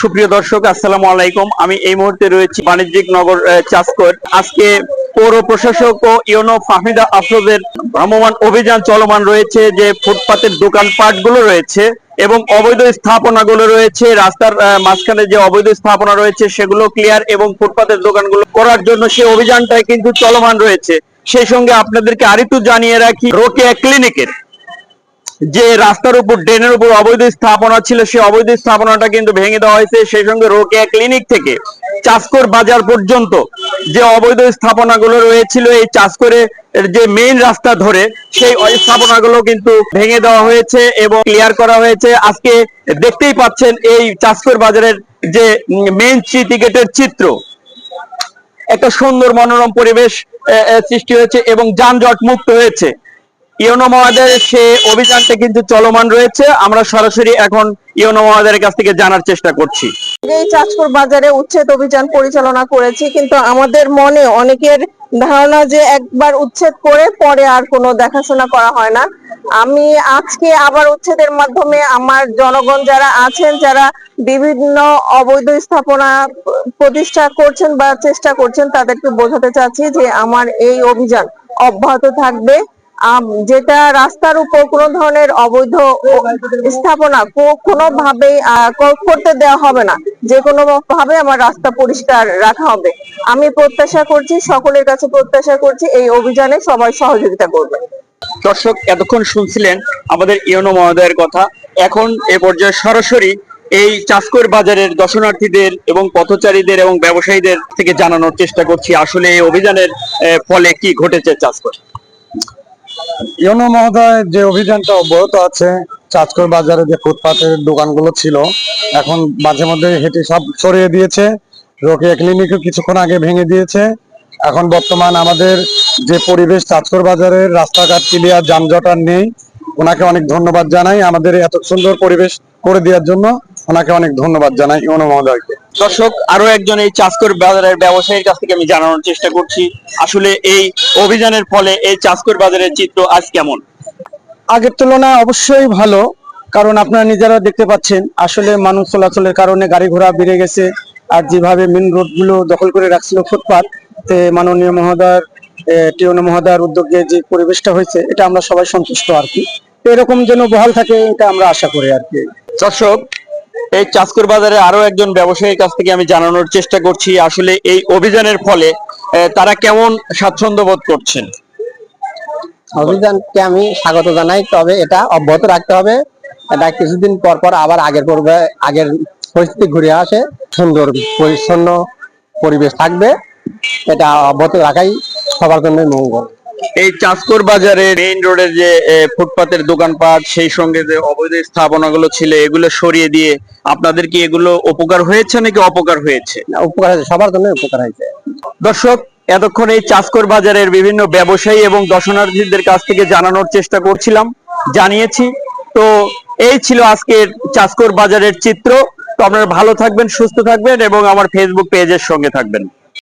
সুপ্রিয় দর্শক আসসালামু আলাইকুম। আমি এই মুহূর্তে রয়েছি বাণিজ্যিক নগর আহ, চাষকর আজকে পৌর প্রশাসক ও ইউনো ফাহমিদা আফরোজের ভ্রাম্যমাণ অভিযান চলমান রয়েছে যে ফুটপাতের দোকানপাটগুলো রয়েছে এবং অবৈধ স্থাপনাগুলো রয়েছে। রাস্তার মাঝখানে যে অবৈধ স্থাপনা রয়েছে সেগুলো ক্লিয়ার এবং ফুটপাতের দোকানগুলো করার জন্য সেই অভিযানটাই কিন্তু চলমান রয়েছে। সেই সঙ্গে আপনাদেরকে আরেকটু জানিয়ে রাখি রোকেয়া ক্লিনিকের যে রাস্তার উপর, ড্রেনের উপর অবৈধ স্থাপনা ছিল, সেই অবৈধ স্থাপনাটা কিন্তু ভেঙে দেওয়া হয়েছে। সেই সঙ্গে রোকেয়া ক্লিনিক থেকে চাষকর বাজার পর্যন্ত যে অবৈধ স্থাপনাগুলো রয়েছিল, এই চাষকরে যে মেইন রাস্তা ধরে, সেই স্থাপনাগুলো কিন্তু ভেঙে দেওয়া হয়েছে এবং ক্লিয়ার করা হয়েছে। আজকে দেখতেই পাচ্ছেন এই চাষকর বাজারের যে মেইন স্ট্রিট গেটের চিত্র। একটা সুন্দর মনোরম পরিবেশ সৃষ্টি হয়েছে এবং যানজট মুক্ত হয়েছে। ইউনো মহাদের সে অভিযানটা কিন্তু চলমান রয়েছে। আমরা সরাসরি এখন ইউনো মহাদের কাছ থেকে জানার চেষ্টা করছি। এই চাঁদপুর বাজারে উচ্ছেদ অভিযান পরিচালনা করেছি, কিন্তু আমাদের মনে অনেকের ধারণা যে একবার উচ্ছেদ করে পরে আর কোনো দেখাশোনা করা হয় না। আমি আজকে আবার উচ্ছেদের মাধ্যমে আমার জনগণ যারা আছেন, যারা বিভিন্ন অবৈধ স্থাপনা প্রতিষ্ঠা করছেন বা চেষ্টা করছেন, তাদেরকে বোঝাতে চাচ্ছি যে আমার এই অভিযান অব্যাহত থাকবে। যেটা রাস্তার উপর কোন ধরনের অবৈধ স্থাপনা কোনো ভাবে করতে দেওয়া হবে না। যে কোনো ভাবে আমার রাস্তা পরিষ্কার রাখা হবে। আমি প্রত্যাশা করছি, সকলের কাছে প্রত্যাশা করছি, এই অভিযানে সবাই সহযোগিতা করবে। দর্শক, এতক্ষণ শুনছিলেন আমাদের ইয়নো মহোদয়ের কথা। এখন এ পর্যায়ে সরাসরি এই চাষকর বাজারের দর্শনার্থীদের এবং পথচারীদের এবং ব্যবসায়ীদের থেকে জানানোর চেষ্টা করছি, আসলে এই অভিযানের ফলে কি ঘটেছে চাষকর। ইউনো মহোদয় যে অভিযানটা অব্যাহত আছে চাঁচকর বাজারে যে ফুটপাতের দোকানগুলো ছিল, এখন মাঝে মধ্যে হেঁটে সব সরিয়ে দিয়েছে। রোকেয়া ক্লিনিকও কিছুক্ষণ আগে ভেঙে দিয়েছে। এখন বর্তমান আমাদের যে পরিবেশ চাঁচকর বাজারের রাস্তাঘাট ক্লিয়ার যানজট আর নেই। ওনাকে অনেক ধন্যবাদ জানাই আমাদের এত সুন্দর পরিবেশ করে দেওয়ার জন্য। ওনাকে অনেক ধন্যবাদ জানাই ইউনো মহোদয়কে। দর্শক আরও একজন এই চাষকর বাজারের ব্যবসায়ীর কাছ থেকে আমি জানানোর চেষ্টা করছি আসলে এই অভিযানের ফলে এই চাষকর বাজারের চিত্র আজ কেমন? আগের তুলনায় অবশ্যই ভালো কারণ আপনারা নিজেরা দেখতে পাচ্ছেন আসলে মানুষ চলাচলের কারণে গাড়ি ঘোড়া বেড়ে গেছে আর যেভাবে মেন রোডগুলো দখল করে রাখছিল ফুটপাত তে মাননীয় মহোদয়ের টিউনো মহোদয়ের উদ্যোগে যে পরিবেশটা হয়েছে এটা আমরা সবাই সন্তুষ্ট আর কি। এরকম যেন বহাল থাকে এটা আমরা আশা করি আর কি। দর্শক এই চাষকর বাজারে আরও একজন ব্যবসায়ীর কাছ থেকে আমি জানানোর চেষ্টা করছি, আসলে এই অভিযানের ফলে তারা কেমন স্বাচ্ছন্দ্য বোধ করছেন? অভিযানকে আমি স্বাগত জানাই, তবে এটা অব্যাহত রাখতে হবে। এটা কিছুদিন পর পর আবার আগের পূর্বে, আগের পরিস্থিতি ঘুরে আসে, সুন্দর পরিচ্ছন্ন পরিবেশ থাকবে। এটা অব্যাহত রাখাই সবার জন্য মঙ্গল। এই চাষকর বাজারে মেইন রোডের যে ফুটপাতের দোকানপাট সেই সঙ্গে যে অবৈধ স্থাপনাগুলো ছিল এগুলো সরিয়ে দিয়ে আপনাদের কি এগুলো উপকার হয়েছে নাকি অপকার হয়েছে? না, উপকার হয়েছে সবার জন্য উপকার হয়েছে। দর্শক এতক্ষণ এই চাষকর বাজারের বিভিন্ন ব্যবসায়ী এবং দর্শনার্থীদের কাছ থেকে জানানোর চেষ্টা করছিলাম জানিয়েছি। তো এই ছিল আজকের চাষকর বাজারের চিত্র। তো আপনারা ভালো থাকবেন সুস্থ থাকবেন এবং আমার ফেসবুক পেজের সঙ্গে থাকবেন।